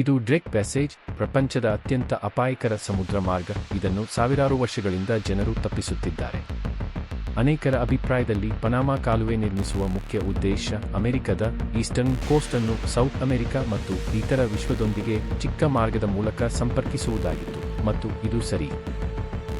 ಇದು ಡ್ರೆಕ್ ಪ್ಯಾಸೇಜ್, ಪ್ರಪಂಚದ ಅತ್ಯಂತ ಅಪಾಯಕರ ಸಮುದ್ರ ಮಾರ್ಗ. ಇದನ್ನು ಸಾವಿರಾರು ವರ್ಷಗಳಿಂದ ಜನರು ತಪ್ಪಿಸುತ್ತಿದ್ದಾರೆ. ಅನೇಕರ ಅಭಿಪ್ರಾಯದಲ್ಲಿ ಪನಾಮಾ ಕಾಲುವೆ ನಿರ್ಮಿಸುವ ಮುಖ್ಯ ಉದ್ದೇಶ ಅಮೆರಿಕದ ಈಸ್ಟರ್ನ್ ಕೋಸ್ಟ್ ಅನ್ನು ಸೌತ್ ಅಮೆರಿಕ ಮತ್ತು ಇತರ ವಿಶ್ವದೊಂದಿಗೆ ಚಿಕ್ಕ ಮಾರ್ಗದ ಮೂಲಕ ಸಂಪರ್ಕಿಸುವುದಾಗಿತ್ತು. ಮತ್ತು ಇದು ಸರಿ.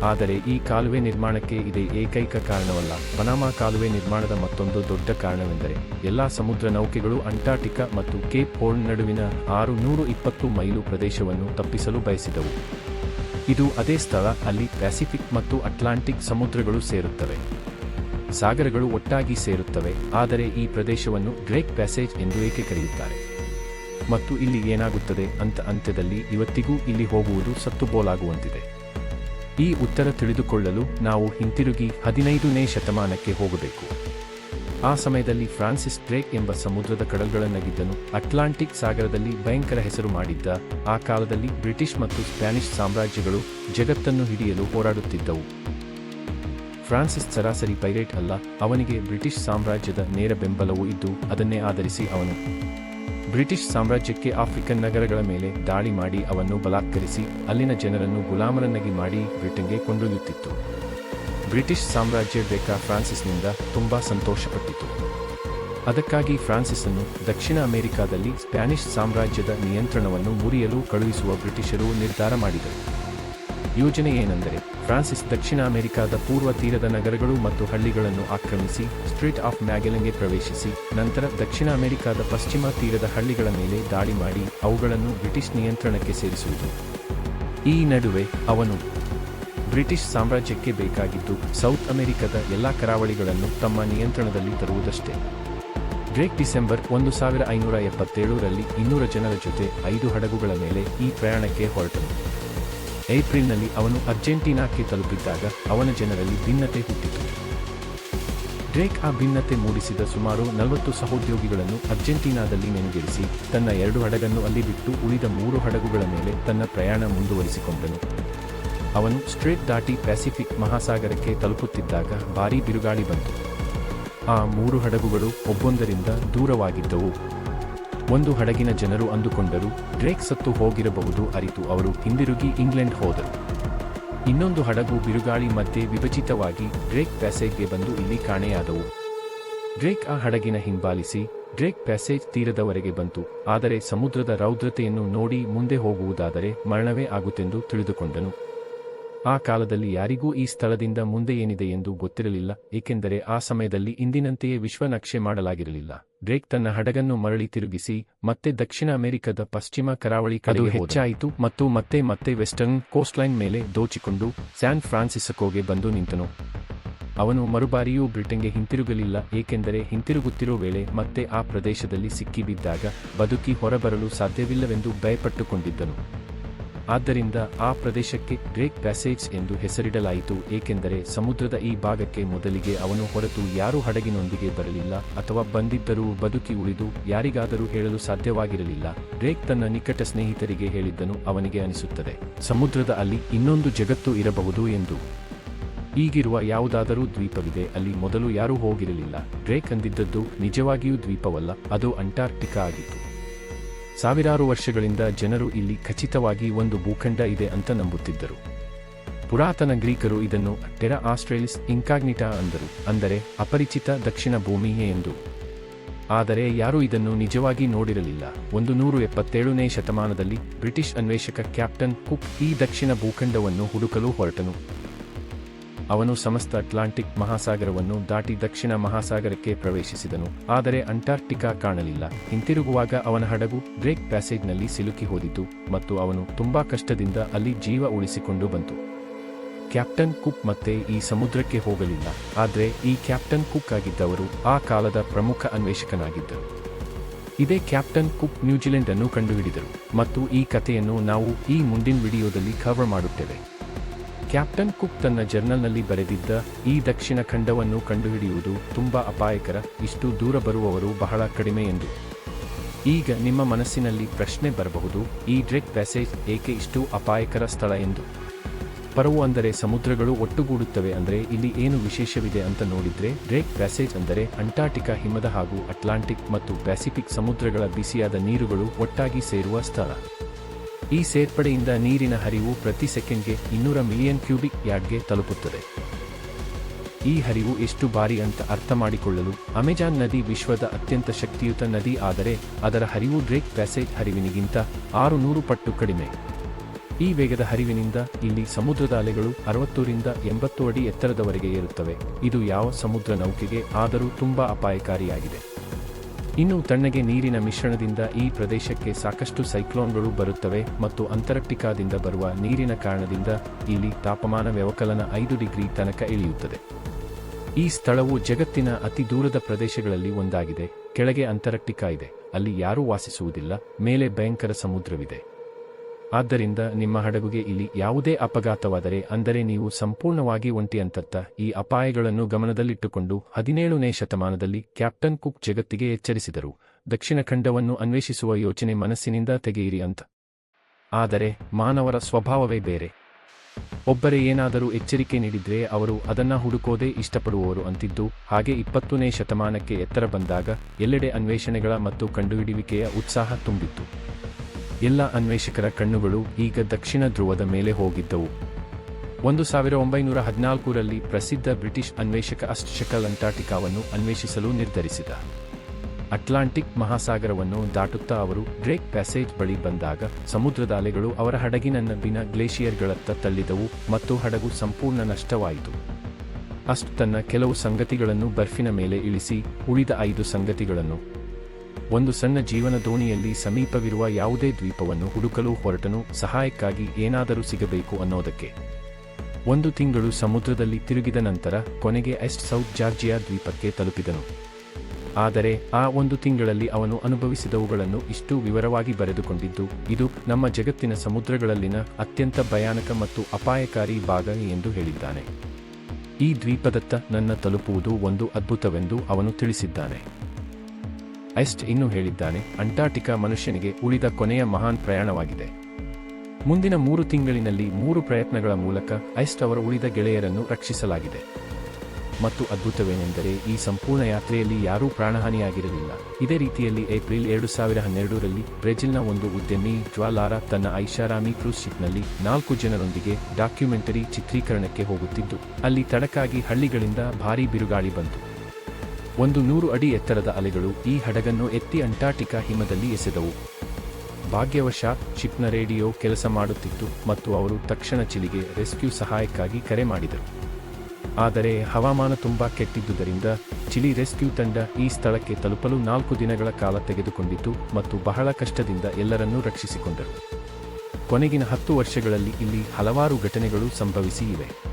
ಆದರೆ ಈ ಕಾಲುವೆ ನಿರ್ಮಾಣಕ್ಕೆ ಇದೇ ಏಕೈಕ ಕಾರಣವಲ್ಲ. ಪನಾಮಾ ಕಾಲುವೆ ನಿರ್ಮಾಣದ ಮತ್ತೊಂದು ದೊಡ್ಡ ಕಾರಣವೆಂದರೆ, ಎಲ್ಲಾ ಸಮುದ್ರ ನೌಕೆಗಳು ಅಂಟಾರ್ಟಿಕಾ ಮತ್ತು ಕೇಪ್ ಹೋರ್ನ್ ನಡುವಿನ ಆರು ನೂರು ಇಪ್ಪತ್ತು ಮೈಲು ಪ್ರದೇಶವನ್ನು ತಪ್ಪಿಸಲು ಬಯಸಿದವು. ಇದು ಅದೇ ಸ್ಥಳ, ಅಲ್ಲಿ ಪ್ಯಾಸಿಫಿಕ್ ಮತ್ತು ಅಟ್ಲಾಂಟಿಕ್ ಸಮುದ್ರಗಳು ಸೇರುತ್ತವೆ. ಸಾಗರಗಳು ಒಟ್ಟಾಗಿ ಸೇರುತ್ತವೆ, ಆದರೆ ಈ ಪ್ರದೇಶವನ್ನು ಗ್ರೇಟ್ ಪ್ಯಾಸೇಜ್ ಎಂದು ಏಕೆ ಕರೆಯುತ್ತಾರೆ? ಮತ್ತು ಇಲ್ಲಿ ಏನಾಗುತ್ತದೆ ಅಂತ ಅಂತ್ಯದಲ್ಲಿ ಇವತ್ತಿಗೂ ಇಲ್ಲಿ ಹೋಗುವುದು ಸತ್ತುಬೋಲಾಗುವಂತಿದೆ. ಈ ಉತ್ತರ ತಿಳಿದುಕೊಳ್ಳಲು ನಾವು ಹಿಂತಿರುಗಿ ಹದಿನೈದನೇ ಶತಮಾನಕ್ಕೆ ಹೋಗಬೇಕು. ಆ ಸಮಯದಲ್ಲಿ ಫ್ರಾನ್ಸಿಸ್ ಡ್ರೇಕ್ ಎಂಬ ಸಮುದ್ರದ ಕಡಲ್ಗಳನ್ನಾಗಿದ್ದನು. ಅಟ್ಲಾಂಟಿಕ್ ಸಾಗರದಲ್ಲಿ ಭಯಂಕರ ಹೆಸರು ಮಾಡಿದ್ದ, ಆ ಕಾಲದಲ್ಲಿ ಬ್ರಿಟಿಷ್ ಮತ್ತು ಸ್ಪ್ಯಾನಿಷ್ ಸಾಮ್ರಾಜ್ಯಗಳು ಜಗತ್ತನ್ನು ಹಿಡಿಯಲು ಹೋರಾಡುತ್ತಿದ್ದವು. ಫ್ರಾನ್ಸಿಸ್ ಸರಾಸರಿ ಪೈರೇಟ್ ಅಲ್ಲ, ಅವನಿಗೆ ಬ್ರಿಟಿಷ್ ಸಾಮ್ರಾಜ್ಯದ ನೇರ ಬೆಂಬಲವೂ ಇದ್ದು, ಅದನ್ನೇ ಆಧರಿಸಿ ಅವನು ಬ್ರಿಟಿಷ್ ಸಾಮ್ರಾಜ್ಯಕ್ಕೆ ಆಫ್ರಿಕನ್ ನಗರಗಳ ಮೇಲೆ ದಾಳಿ ಮಾಡಿ ಅವನ್ನು ಬಲಾತ್ಕರಿಸಿ, ಅಲ್ಲಿನ ಜನರನ್ನು ಗುಲಾಮರನ್ನಾಗಿ ಮಾಡಿ ಬ್ರಿಟನ್ಗೆ ಕೊಂಡೊಯ್ಯುತ್ತಿತ್ತು. ಬ್ರಿಟಿಷ್ ಸಾಮ್ರಾಜ್ಯ ಬೇಕಾ ಫ್ರಾನ್ಸಿಸ್ನಿಂದ ತುಂಬಾ ಸಂತೋಷಪಟ್ಟಿತು. ಅದಕ್ಕಾಗಿ ಫ್ರಾನ್ಸಿಸನ್ನು ದಕ್ಷಿಣ ಅಮೆರಿಕಾದಲ್ಲಿ ಸ್ಪ್ಯಾನಿಷ್ ಸಾಮ್ರಾಜ್ಯದ ನಿಯಂತ್ರಣವನ್ನು ಮುರಿಯಲು ಕಳುಹಿಸುವ ಬ್ರಿಟಿಷರು ನಿರ್ಧಾರ ಮಾಡಿದರು. ಯೋಜನೆ ಏನೆಂದರೆ ಫ್ರಾನ್ಸಿಸ್ ದಕ್ಷಿಣ ಅಮೆರಿಕಾದ ಪೂರ್ವ ತೀರದ ನಗರಗಳು ಮತ್ತು ಹಳ್ಳಿಗಳನ್ನು ಆಕ್ರಮಿಸಿ, ಸ್ಟ್ರೀಟ್ ಆಫ್ ಮ್ಯಾಗೆಲೆಂಗೆ ಪ್ರವೇಶಿಸಿ, ನಂತರ ದಕ್ಷಿಣ ಅಮೆರಿಕಾದ ಪಶ್ಚಿಮ ತೀರದ ಹಳ್ಳಿಗಳ ಮೇಲೆ ದಾಳಿ ಮಾಡಿ ಅವುಗಳನ್ನು ಬ್ರಿಟಿಷ್ ನಿಯಂತ್ರಣಕ್ಕೆ ಸೇರಿಸುವುದು. ಈ ನಡುವೆ ಅವನು ಬ್ರಿಟಿಷ್ ಸಾಮ್ರಾಜ್ಯಕ್ಕೆ ಬೇಕಾಗಿದ್ದು ಸೌತ್ ಅಮೆರಿಕದ ಎಲ್ಲಾ ಕರಾವಳಿಗಳನ್ನು ತಮ್ಮ ನಿಯಂತ್ರಣದಲ್ಲಿ ತರುವುದಷ್ಟೇ. ಗ್ರೇಟ್ ಡಿಸೆಂಬರ್ ಒಂದು ಸಾವಿರ ಐನೂರ ಎಪ್ಪತ್ತೇಳರಲ್ಲಿ ಇನ್ನೂರ ಜನರ ಜೊತೆ ಐದು ಹಡಗುಗಳ ಮೇಲೆ ಈ ಪ್ರಯಾಣಕ್ಕೆ ಹೊರಟನು. ಏಪ್ರಿಲ್ನಲ್ಲಿ ಅವನು ಅರ್ಜೆಂಟೀನಾಕ್ಕೆ ತಲುಪಿದ್ದಾಗ ಅವನ ಜನರಲ್ಲಿ ಭಿನ್ನತೆ ಹುಟ್ಟಿತು. ಡ್ರೇಕ್ ಆ ಭಿನ್ನತೆ ಮೂಡಿಸಿದ ಸುಮಾರು ನಲವತ್ತು ಸಹೋದ್ಯೋಗಿಗಳನ್ನು ಅರ್ಜೆಂಟೀನಾದಲ್ಲಿ ನೆನಗಿರಿಸಿ ತನ್ನ ಎರಡು ಹಡಗನ್ನು ಅಲ್ಲಿ ಬಿಟ್ಟು ಉಳಿದ ಮೂರು ಹಡಗುಗಳ ಮೇಲೆ ತನ್ನ ಪ್ರಯಾಣ ಮುಂದುವರಿಸಿಕೊಂಡನು. ಅವನು ಸ್ಟ್ರೇಟ್ ದಾಟಿ ಪ್ಯಾಸಿಫಿಕ್ ಮಹಾಸಾಗರಕ್ಕೆ ತಲುಪುತ್ತಿದ್ದಾಗ ಭಾರೀ ಬಿರುಗಾಳಿ ಬಂತು. ಆ ಮೂರು ಹಡಗುಗಳು ಒಬ್ಬೊಂದರಿಂದ ದೂರವಾಗಿದ್ದವು. ಒಂದು ಹಡಗಿನ ಜನರು ಅಂದುಕೊಂಡರು ಡ್ರೇಕ್ ಸತ್ತು ಹೋಗಿರಬಹುದು ಅರಿತು ಅವರು ಹಿಂದಿರುಗಿ ಇಂಗ್ಲೆಂಡ್ ಹೋದರು. ಇನ್ನೊಂದು ಹಡಗು ಬಿರುಗಾಳಿ ಮಧ್ಯೆ ವಿಭಜಿತವಾಗಿ ಡ್ರೇಕ್ ಪ್ಯಾಸೇಜ್ಗೆ ಬಂದು ಇಲ್ಲಿ ಕಾಣೆಯಾದವು. ಡ್ರೇಕ್ ಆ ಹಡಗಿನ ಹಿಂಬಾಲಿಸಿ ಡ್ರೇಕ್ ಪ್ಯಾಸೇಜ್ ತೀರದವರೆಗೆ ಬಂತು, ಆದರೆ ಸಮುದ್ರದ ರೌದ್ರತೆಯನ್ನು ನೋಡಿ ಮುಂದೆ ಹೋಗುವುದಾದರೆ ಮರಣವೇ ಆಗುತ್ತೆಂದು ತಿಳಿದುಕೊಂಡನು. ಆ ಕಾಲದಲ್ಲಿ ಯಾರಿಗೂ ಈ ಸ್ಥಳದಿಂದ ಮುಂದೆ ಏನಿದೆ ಎಂದು ಗೊತ್ತಿರಲಿಲ್ಲ ಏಕೆಂದರೆ ಆ ಸಮಯದಲ್ಲಿ ಇಂದಿನಂತೆಯೇ ವಿಶ್ವ ನಕ್ಷೆ ಮಾಡಲಾಗಿರಲಿಲ್ಲ. ಡ್ರೇಕ್ ತನ್ನ ಹಡಗನ್ನು ಮರಳಿ ತಿರುಗಿಸಿ ಮತ್ತೆ ದಕ್ಷಿಣ ಅಮೆರಿಕದ ಪಶ್ಚಿಮ ಕರಾವಳಿ ಕಡೆ ಹೆಚ್ಚಾಯಿತು ಮತ್ತು ಮತ್ತೆ ಮತ್ತೆ ವೆಸ್ಟರ್ನ್ ಕೋಸ್ಟ್ಲೈನ್ ಮೇಲೆ ದೋಚಿಕೊಂಡು ಸ್ಯಾನ್ ಫ್ರಾನ್ಸಿಸ್ಕೋಗೆ ಬಂದು ನಿಂತನು. ಅವನು ಮರುಬಾರಿಯೂ ಬ್ರಿಟನ್ಗೆ ಹಿಂತಿರುಗಲಿಲ್ಲ ಏಕೆಂದರೆ ಹಿಂತಿರುಗುತ್ತಿರೋ ವೇಳೆ ಮತ್ತೆ ಆ ಪ್ರದೇಶದಲ್ಲಿ ಸಿಕ್ಕಿಬಿದ್ದಾಗ ಬದುಕಿ ಹೊರಬರಲು ಸಾಧ್ಯವಿಲ್ಲವೆಂದು ಭಯಪಟ್ಟುಕೊಂಡಿದ್ದನು. ಆದ್ದರಿಂದ ಆ ಪ್ರದೇಶಕ್ಕೆ ಗ್ರೇಕ್ ಪ್ಯಾಸೇಜ್ ಎಂದು ಹೆಸರಿಡಲಾಯಿತು, ಏಕೆಂದರೆ ಸಮುದ್ರದ ಈ ಭಾಗಕ್ಕೆ ಮೊದಲಿಗೆ ಅವನು ಹೊರತು ಯಾರೂ ಹಡಗಿನೊಂದಿಗೆ ಬರಲಿಲ್ಲ ಅಥವಾ ಬಂದಿದ್ದರೂ ಬದುಕಿ ಉಳಿದು ಯಾರಿಗಾದರೂ ಹೇಳಲು ಸಾಧ್ಯವಾಗಿರಲಿಲ್ಲ. ಗ್ರೇಕ್ ತನ್ನ ನಿಕಟ ಸ್ನೇಹಿತರಿಗೆ ಹೇಳಿದ್ದನು ಅವನಿಗೆ ಅನಿಸುತ್ತದೆ. ಸಮುದ್ರದ ಅಲ್ಲಿ ಇನ್ನೊಂದು ಜಗತ್ತು ಇರಬಹುದು ಎಂದು. ಈಗಿರುವ ಯಾವುದಾದರೂ ದ್ವೀಪವಿದೆ, ಅಲ್ಲಿ ಮೊದಲು ಯಾರೂ ಹೋಗಿರಲಿಲ್ಲ. ಡ್ರೇಕ್ ಅಂದಿದ್ದದ್ದು ನಿಜವಾಗಿಯೂ ದ್ವೀಪವಲ್ಲ, ಅದು ಅಂಟಾರ್ಕ್ಟಿಕಾ ಆಗಿತ್ತು. ಸಾವಿರಾರು ವರ್ಷಗಳಿಂದ ಜನರು ಇಲ್ಲಿ ಖಚಿತವಾಗಿ ಒಂದು ಭೂಖಂಡ ಇದೆ ಅಂತ ನಂಬುತ್ತಿದ್ದರು. ಪುರಾತನ ಗ್ರೀಕರು ಇದನ್ನು ಟೆರಾ ಆಸ್ಟ್ರೇಲಿಸ್ ಇಂಕಾಗ್ನಿಟಾ ಅಂದರು, ಅಂದರೆ ಅಪರಿಚಿತ ದಕ್ಷಿಣ ಭೂಮಿಯೇ ಎಂದು. ಆದರೆ ಯಾರೂ ಇದನ್ನು ನಿಜವಾಗಿ ನೋಡಿರಲಿಲ್ಲ. ಒಂದು ನೂರು ಎಪ್ಪತ್ತೇಳನೇ ಶತಮಾನದಲ್ಲಿ ಬ್ರಿಟಿಷ್ ಅನ್ವೇಷಕ ಕ್ಯಾಪ್ಟನ್ ಕುಕ್ ಈ ದಕ್ಷಿಣ ಭೂಖಂಡವನ್ನು ಹುಡುಕಲು ಹೊರಟನು. ಅವನು ಸಮಸ್ತ ಅಟ್ಲಾಂಟಿಕ್ ಮಹಾಸಾಗರವನ್ನು ದಾಟಿ ದಕ್ಷಿಣ ಮಹಾಸಾಗರಕ್ಕೆ ಪ್ರವೇಶಿಸಿದನು. ಆದರೆ ಅಂಟಾರ್ಕ್ಟಿಕಾ ಕಾಣಲಿಲ್ಲ. ಹಿಂತಿರುಗುವಾಗ ಅವನ ಹಡಗು ಬ್ರೇಕ್ ಪ್ಯಾಸೇಜ್ನಲ್ಲಿ ಸಿಲುಕಿ ಹೋದಿತು ಮತ್ತು ಅವನು ತುಂಬಾ ಕಷ್ಟದಿಂದ ಅಲ್ಲಿ ಜೀವ ಉಳಿಸಿಕೊಂಡು ಬಂತು. ಕ್ಯಾಪ್ಟನ್ ಕುಕ್ ಮತ್ತೆ ಈ ಸಮುದ್ರಕ್ಕೆ ಹೋಗಲಿಲ್ಲ. ಆದರೆ ಈ ಕ್ಯಾಪ್ಟನ್ ಕುಕ್ ಆಗಿದ್ದವರು ಆ ಕಾಲದ ಪ್ರಮುಖ ಅನ್ವೇಷಕನಾಗಿದ್ದರು. ಇದೇ ಕ್ಯಾಪ್ಟನ್ ಕುಕ್ ನ್ಯೂಜಿಲೆಂಡ್ ಅನ್ನು ಕಂಡುಹಿಡಿದರು ಮತ್ತು ಈ ಕಥೆಯನ್ನು ನಾವು ಈ ಮುಂದಿನ ವಿಡಿಯೋದಲ್ಲಿ ಕವರ್ ಮಾಡುತ್ತೇವೆ. ಕ್ಯಾಪ್ಟನ್ ಕುಕ್ ತನ್ನ ಜರ್ನಲ್ನಲ್ಲಿ ಬರೆದಿದ್ದ ಈ ದಕ್ಷಿಣ ಖಂಡವನ್ನು ಕಂಡುಹಿಡಿಯುವುದು ತುಂಬಾ ಅಪಾಯಕರ, ಇಷ್ಟು ದೂರ ಬರುವವರು ಬಹಳ ಕಡಿಮೆ ಎಂದು. ಈಗ ನಿಮ್ಮ ಮನಸ್ಸಿನಲ್ಲಿ ಪ್ರಶ್ನೆ ಬರಬಹುದು, ಈ ಡ್ರೆಕ್ ಪ್ಯಾಸೇಜ್ ಏಕೆ ಇಷ್ಟು ಅಪಾಯಕರ ಸ್ಥಳ ಎಂದು. ಪರವು ಅಂದರೆ ಸಮುದ್ರಗಳು ಒಟ್ಟುಗೂಡುತ್ತವೆ ಅಂದರೆ ಇಲ್ಲಿ ಏನು ವಿಶೇಷವಿದೆ ಅಂತ ನೋಡಿದ್ರೆ, ಡ್ರೇಕ್ ಪ್ಯಾಸೇಜ್ ಅಂದರೆ ಅಂಟಾರ್ಟಿಕಾ ಹಿಮದ ಹಾಗೂ ಅಟ್ಲಾಂಟಿಕ್ ಮತ್ತು ಪ್ಯಾಸಿಫಿಕ್ ಸಮುದ್ರಗಳ ಬಿಸಿಯಾದ ನೀರುಗಳು ಒಟ್ಟಾಗಿ ಸೇರುವ ಸ್ಥಳ. ಈ ಸೇರ್ಪಡೆಯಿಂದ ನೀರಿನ ಹರಿವು ಪ್ರತಿ ಸೆಕೆಂಡ್ಗೆ ಇನ್ನೂರ ಮಿಲಿಯನ್ ಕ್ಯೂಬಿಕ್ ಯಾರ್ಡ್ಗೆ ತಲುಪುತ್ತದೆ. ಈ ಹರಿವು ಎಷ್ಟು ಬಾರಿ ಅಂತ ಅರ್ಥ ಮಾಡಿಕೊಳ್ಳಲು ಅಮೆಜಾನ್ ನದಿ ವಿಶ್ವದ ಅತ್ಯಂತ ಶಕ್ತಿಯುತ ನದಿ ಆದರೆ ಅದರ ಹರಿವು ಡ್ರೇಕ್ ಪ್ಯಾಸೇಜ್ ಹರಿವಿನಿಗಿಂತ ಆರು ನೂರು ಪಟ್ಟು ಕಡಿಮೆ. ಈ ವೇಗದ ಹರಿವಿನಿಂದ ಇಲ್ಲಿ ಸಮುದ್ರದ ಅಲೆಗಳು ಅರವತ್ತರಿಂದ ಎಂಬತ್ತು ಅಡಿ ಎತ್ತರದವರೆಗೆ ಏರುತ್ತವೆ. ಇದು ಯಾವ ಸಮುದ್ರ ನೌಕೆಗೆ ಆದರೂ ತುಂಬಾ ಅಪಾಯಕಾರಿಯಾಗಿದೆ. ಇನ್ನು ತಣ್ಣಗೆ ನೀರಿನ ಮಿಶ್ರಣದಿಂದ ಈ ಪ್ರದೇಶಕ್ಕೆ ಸಾಕಷ್ಟು ಸೈಕ್ಲೋನ್ಗಳು ಬರುತ್ತವೆ ಮತ್ತು ಅಂತರಕ್ಟಿಕಾದಿಂದ ಬರುವ ನೀರಿನ ಕಾರಣದಿಂದ ಇಲ್ಲಿ ತಾಪಮಾನ ವ್ಯವಕಲನ ಐದು ಡಿಗ್ರಿ ತನಕ ಇಳಿಯುತ್ತದೆ. ಈ ಸ್ಥಳವು ಜಗತ್ತಿನ ಅತಿ ದೂರದ ಪ್ರದೇಶಗಳಲ್ಲಿ ಒಂದಾಗಿದೆ. ಕೆಳಗೆ ಅಂತರಕ್ಟಿಕಾ ಇದೆ. ಅಲ್ಲಿ ಯಾರೂ ವಾಸಿಸುವುದಿಲ್ಲ. ಮೇಲೆ ಭಯಂಕರ ಸಮುದ್ರವಿದೆ. ಆದ್ದರಿಂದ ನಿಮ್ಮ ಹಡಗುಗೆ ಇಲ್ಲಿ ಯಾವುದೇ ಅಪಘಾತವಾದರೆ ಅಂದರೆ ನೀವು ಸಂಪೂರ್ಣವಾಗಿ ಒಂಟಿ ಅಂತರ್ಥ ಈ ಅಪಾಯಗಳನ್ನು ಗಮನದಲ್ಲಿಟ್ಟುಕೊಂಡು ಹದಿನೇಳನೇ ಶತಮಾನದಲ್ಲಿ ಕ್ಯಾಪ್ಟನ್ ಕುಕ್ ಜಗತ್ತಿಗೆ ಎಚ್ಚರಿಸಿದರು. ದಕ್ಷಿಣ ಖಂಡವನ್ನು ಅನ್ವೇಷಿಸುವ ಯೋಚನೆ ಮನಸ್ಸಿನಿಂದ ತೆಗೆಯಿರಿ ಅಂತ. ಆದರೆ ಮಾನವರ ಸ್ವಭಾವವೇ ಬೇರೆ. ಒಬ್ಬರೇ ಏನಾದರೂ ಎಚ್ಚರಿಕೆ ನೀಡಿದ್ರೆ ಅವರು ಅದನ್ನ ಹುಡುಕೋದೇ ಇಷ್ಟಪಡುವವರು ಅಂತಿದ್ದು, ಹಾಗೆ ಇಪ್ಪತ್ತನೇ ಶತಮಾನಕ್ಕೆ ಎತ್ತರ ಬಂದಾಗ ಎಲ್ಲೆಡೆ ಅನ್ವೇಷಣೆಗಳ ಮತ್ತು ಕಂಡುಹಿಡಿಯುವಿಕೆಯ ಉತ್ಸಾಹ ತುಂಬಿತ್ತು. ಎಲ್ಲ ಅನ್ವೇಷಕರ ಕಣ್ಣುಗಳು ಈಗ ದಕ್ಷಿಣ ಧ್ರುವದ ಮೇಲೆ ಹೋಗಿದ್ದವು. ಒಂದು ಸಾವಿರ ಒಂಬೈನೂರ ಹದಿನಾಲ್ಕರಲ್ಲಿ ಪ್ರಸಿದ್ಧ ಬ್ರಿಟಿಷ್ ಅನ್ವೇಷಕ ಅಸ್ಟ್ಶಕಲ್ ಅಂಟಾರ್ಟಿಕಾವನ್ನು ಅನ್ವೇಷಿಸಲು ನಿರ್ಧರಿಸಿದ. ಅಟ್ಲಾಂಟಿಕ್ ಮಹಾಸಾಗರವನ್ನು ದಾಟುತ್ತಾ ಅವರು ಡ್ರೇಕ್ ಪ್ಯಾಸೇಜ್ ಬಳಿ ಬಂದಾಗ ಸಮುದ್ರದ ಅಲೆಗಳು ಅವರ ಹಡಗಿನ ನಬ್ಬಿನ ಗ್ಲೇಷಿಯರ್ಗಳತ್ತ ತಳ್ಳಿದವು ಮತ್ತು ಹಡಗು ಸಂಪೂರ್ಣ ನಷ್ಟವಾಯಿತು. ಅಷ್ಟು ತನ್ನ ಕೆಲವು ಸಂಗತಿಗಳನ್ನು ಬರ್ಫಿನ ಮೇಲೆ ಇಳಿಸಿ ಉಳಿದ ಐದು ಸಂಗತಿಗಳನ್ನು ಒಂದು ಸಣ್ಣ ಜೀವನ ದೋಣಿಯಲ್ಲಿ ಸಮೀಪವಿರುವ ಯಾವುದೇ ದ್ವೀಪವನ್ನು ಹುಡುಕಲು ಹೊರಟನು, ಸಹಾಯಕ್ಕಾಗಿ ಏನಾದರೂ ಸಿಗಬೇಕು ಅನ್ನೋದಕ್ಕೆ. ಒಂದು ತಿಂಗಳು ಸಮುದ್ರದಲ್ಲಿ ತಿರುಗಿದ ನಂತರ ಕೊನೆಗೆ ಎಸ್ಟ್ ಸೌತ್ ಜಾರ್ಜಿಯಾ ದ್ವೀಪಕ್ಕೆ ತಲುಪಿದನು. ಆದರೆ ಆ ಒಂದು ತಿಂಗಳಲ್ಲಿ ಅವನು ಅನುಭವಿಸಿದವುಗಳನ್ನು ಇಷ್ಟು ವಿವರವಾಗಿ ಬರೆದುಕೊಂಡಿದ್ದು, ಇದು ನಮ್ಮ ಜಗತ್ತಿನ ಸಮುದ್ರಗಳಲ್ಲಿನ ಅತ್ಯಂತ ಭಯಾನಕ ಮತ್ತು ಅಪಾಯಕಾರಿ ಭಾಗ ಎಂದು ಹೇಳಿದ್ದಾನೆ. ಈ ದ್ವೀಪದತ್ತ ನನ್ನ ತಲುಪುವುದು ಒಂದು ಅದ್ಭುತವೆಂದು ಅವನು ತಿಳಿಸಿದ್ದಾನೆ. ಐಸ್ಟ್ ಇನ್ನು ಹೇಳಿದ್ದಾನೆ, ಅಂಟಾರ್ಟಿಕಾ ಮನುಷ್ಯನಿಗೆ ಉಳಿದ ಕೊನೆಯ ಮಹಾನ್ ಪ್ರಯಾಣವಾಗಿದೆ. ಮುಂದಿನ ಮೂರು ತಿಂಗಳಿನಲ್ಲಿ ಮೂರು ಪ್ರಯತ್ನಗಳ ಮೂಲಕ ಐಸ್ಟ್ ಅವರ ಉಳಿದ ಗೆಳೆಯರನ್ನು ರಕ್ಷಿಸಲಾಗಿದೆ. ಮತ್ತು ಅದ್ಭುತವೇನೆಂದರೆ, ಈ ಸಂಪೂರ್ಣ ಯಾತ್ರೆಯಲ್ಲಿ ಯಾರೂ ಪ್ರಾಣಹಾನಿಯಾಗಿರಲಿಲ್ಲ. ಇದೇ ರೀತಿಯಲ್ಲಿ ಏಪ್ರಿಲ್ ಎರಡು ಸಾವಿರ ಹನ್ನೆರಡರಲ್ಲಿ ಬ್ರೆಜಿಲ್ನ ಒಂದು ಉದ್ಯಮಿ ಜ್ವಾಲಾರ ತನ್ನ ಐಷಾರಾಮಿ ಕ್ರೂಸ್ ಶಿಪ್ನಲ್ಲಿ ನಾಲ್ಕು ಜನರೊಂದಿಗೆ ಡಾಕ್ಯುಮೆಂಟರಿ ಚಿತ್ರೀಕರಣಕ್ಕೆ ಹೋಗುತ್ತಿದ್ದು, ಅಲ್ಲಿ ತಡಕಾಗಿ ಹಳ್ಳಿಗಳಿಂದ ಭಾರೀ ಬಿರುಗಾಳಿ ಬಂತು. ಒಂದು ನೂರು ಅಡಿ ಎತ್ತರದ ಅಲೆಗಳು ಈ ಹಡಗನ್ನು ಎತ್ತಿ ಅಂಟಾರ್ಟಿಕಾ ಹಿಮದಲ್ಲಿ ಎಸೆದವು. ಭಾಗ್ಯವಶಾತ್ ಶಿಪ್ನ ರೇಡಿಯೋ ಕೆಲಸ ಮಾಡುತ್ತಿತ್ತು ಮತ್ತು ಅವರು ತಕ್ಷಣ ಚಿಲಿಗೆ ರೆಸ್ಕ್ಯೂ ಸಹಾಯಕ್ಕಾಗಿ ಕರೆ ಮಾಡಿದರು. ಆದರೆ ಹವಾಮಾನ ತುಂಬಾ ಕೆಟ್ಟಿದ್ದುದರಿಂದ ಚಿಲಿ ರೆಸ್ಕ್ಯೂ ತಂಡ ಈ ಸ್ಥಳಕ್ಕೆ ತಲುಪಲು ನಾಲ್ಕು ದಿನಗಳ ಕಾಲ ತೆಗೆದುಕೊಂಡಿತು ಮತ್ತು ಬಹಳ ಕಷ್ಟದಿಂದ ಎಲ್ಲರನ್ನೂ ರಕ್ಷಿಸಿಕೊಂಡರು. ಕೊನೆಗಿನ ಹತ್ತು ವರ್ಷಗಳಲ್ಲಿ ಇಲ್ಲಿ ಹಲವಾರು ಘಟನೆಗಳು ಸಂಭವಿಸಿ ಇವೆ.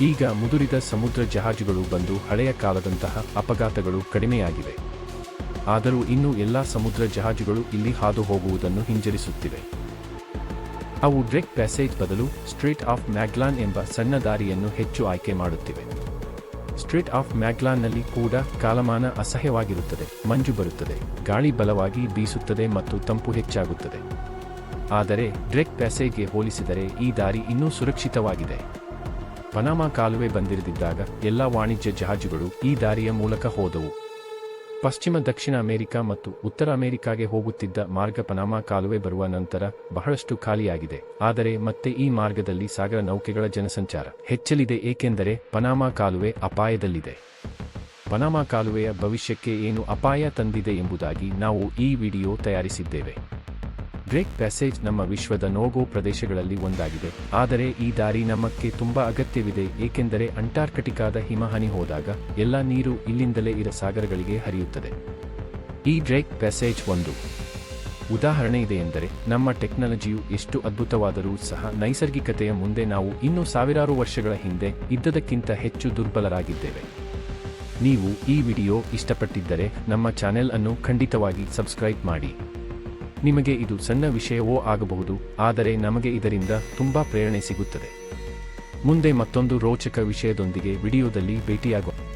ಈಗ ಮುದುರಿದ ಸಮುದ್ರ ಜಹಾಜುಗಳು ಬಂದು ಹಳೆಯ ಕಾಲದಂತಹ ಅಪಘಾತಗಳು ಕಡಿಮೆಯಾಗಿವೆ. ಆದರೂ ಇನ್ನೂ ಎಲ್ಲಾ ಸಮುದ್ರ ಜಹಾಜುಗಳು ಇಲ್ಲಿ ಹಾದು ಹೋಗುವುದನ್ನು ಹಿಂಜರಿಸುತ್ತಿವೆ. ಅವು ಡ್ರೆಕ್ ಪ್ಯಾಸೇಜ್ ಬದಲು ಸ್ಟ್ರೀಟ್ ಆಫ್ ಮ್ಯಾಗ್ಲಾನ್ ಎಂಬ ಸಣ್ಣ ದಾರಿಯನ್ನು ಹೆಚ್ಚು ಆಯ್ಕೆ ಮಾಡುತ್ತಿವೆ. ಸ್ಟ್ರೀಟ್ ಆಫ್ ಮ್ಯಾಗ್ಲಾನ್ನಲ್ಲಿ ಕೂಡ ಕಾಲಮಾನ ಅಸಹ್ಯವಾಗಿರುತ್ತದೆ, ಮಂಜು ಬರುತ್ತದೆ, ಗಾಳಿ ಬಲವಾಗಿ ಬೀಸುತ್ತದೆ ಮತ್ತು ತಂಪು ಹೆಚ್ಚಾಗುತ್ತದೆ. ಆದರೆ ಡ್ರೆಕ್ ಪ್ಯಾಸೇಜ್ಗೆ ಹೋಲಿಸಿದರೆ ಈ ದಾರಿ ಇನ್ನೂ ಸುರಕ್ಷಿತವಾಗಿದೆ. ಪನಾಮಾ ಕಾಲುವೆ ಬಂದಿರದಿದ್ದಾಗ ಎಲ್ಲ ವಾಣಿಜ್ಯ ಜಹಾಜುಗಳು ಈ ದಾರಿಯ ಮೂಲಕ ಹೋದವು. ಪಶ್ಚಿಮ, ದಕ್ಷಿಣ ಅಮೆರಿಕ ಮತ್ತು ಉತ್ತರ ಅಮೆರಿಕಾಗೆ ಹೋಗುತ್ತಿದ್ದ ಮಾರ್ಗ ಪನಾಮಾ ಕಾಲುವೆ ಬರುವ ನಂತರ ಬಹಳಷ್ಟು ಖಾಲಿಯಾಗಿದೆ. ಆದರೆ ಮತ್ತೆ ಈ ಮಾರ್ಗದಲ್ಲಿ ಸಾಗರ ನೌಕೆಗಳ ಜನಸಂಚಾರ ಹೆಚ್ಚಲಿದೆ ಏಕೆಂದರೆ ಪನಾಮಾ ಕಾಲುವೆ ಅಪಾಯದಲ್ಲಿದೆ. ಪನಾಮಾ ಕಾಲುವೆಯ ಭವಿಷ್ಯಕ್ಕೆ ಏನು ಅಪಾಯ ತಂದಿದೆ ಎಂಬುದಾಗಿ ನಾವು ಈ ವಿಡಿಯೋ ತಯಾರಿಸಿದ್ದೇವೆ. ಡ್ರೇಕ್ ಪ್ಯಾಸೇಜ್ ನಮ್ಮ ವಿಶ್ವದ ನೋಗೋ ಪ್ರದೇಶಗಳಲ್ಲಿ ಒಂದಾಗಿದೆ. ಆದರೆ ಈ ದಾರಿ ನಮ್ಮಕ್ಕೆ ತುಂಬಾ ಅಗತ್ಯವಿದೆ, ಏಕೆಂದರೆ ಅಂಟಾರ್ಕಟಿಕಾದ ಹಿಮಹನಿ ಹೋದಾಗ ಎಲ್ಲ ನೀರು ಇಲ್ಲಿಂದಲೇ ಇರ ಸಾಗರಗಳಿಗೆ ಹರಿಯುತ್ತದೆ. ಈ ಡ್ರೇಕ್ ಪ್ಯಾಸೇಜ್ ಒಂದು ಉದಾಹರಣೆ ಇದೆ ಎಂದರೆ, ನಮ್ಮ ಟೆಕ್ನಾಲಜಿಯು ಎಷ್ಟು ಅದ್ಭುತವಾದರೂ ಸಹ ನೈಸರ್ಗಿಕತೆಯ ಮುಂದೆ ನಾವು ಇನ್ನೂ ಸಾವಿರಾರು ವರ್ಷಗಳ ಹಿಂದೆ ಇದ್ದದಕ್ಕಿಂತ ಹೆಚ್ಚು ದುರ್ಬಲರಾಗಿದ್ದೇವೆ. ನೀವು ಈ ವಿಡಿಯೋ ಇಷ್ಟಪಟ್ಟಿದ್ದರೆ ನಮ್ಮ ಚಾನೆಲ್ ಅನ್ನು ಖಂಡಿತವಾಗಿ ಸಬ್ಸ್ಕ್ರೈಬ್ ಮಾಡಿ. ನಿಮಗೆ ಇದು ಸಣ್ಣ ವಿಷಯವೋ ಆಗಬಹುದು, ಆದರೆ ನಮಗೆ ಇದರಿಂದ ತುಂಬಾ ಪ್ರೇರಣೆ ಸಿಗುತ್ತದೆ. ಮುಂದೆ ಮತ್ತೊಂದು ರೋಚಕ ವಿಷಯದೊಂದಿಗೆ ವಿಡಿಯೋದಲ್ಲಿ ಭೇಟಿಯಾಗೋಣ.